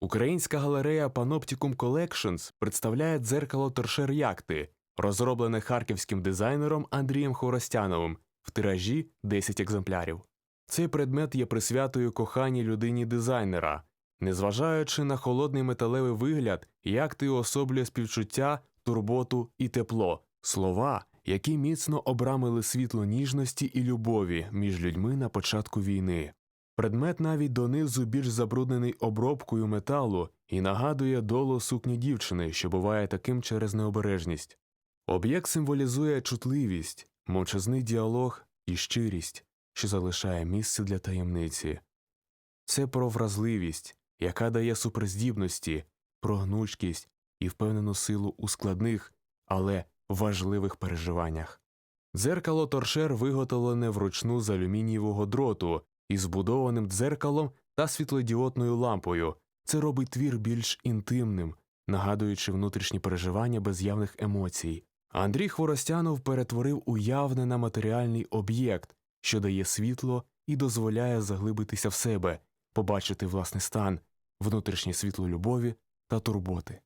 Українська галерея Panopticum Collections представляє дзеркало торшер яхти, розроблене харківським дизайнером Андрієм Хоростяновим в тиражі 10 екземплярів. Цей предмет є присвятою коханій людині дизайнера. Незважаючи на холодний металевий вигляд, яхти уособлює співчуття, турботу і тепло, слова, які міцно обрамили світло ніжності і любові між людьми на початку війни. Предмет навіть донизу більш забруднений обробкою металу і нагадує долу сукні дівчини, що буває таким через необережність. Об'єкт символізує чутливість, мовчазний діалог і щирість, що залишає місце для таємниці. Це про вразливість, яка дає суперздібності, про гнучкість і впевнену силу у складних, але важливих переживаннях. Дзеркало торшер виготовлене вручну з алюмінієвого дроту із збудованим дзеркалом та світлодіодною лампою. Це робить твір більш інтимним, нагадуючи внутрішні переживання без явних емоцій. Андрій Хворостянов перетворив уявне на матеріальний об'єкт, що дає світло і дозволяє заглибитися в себе, побачити власний стан, внутрішнє світло любові та турботи.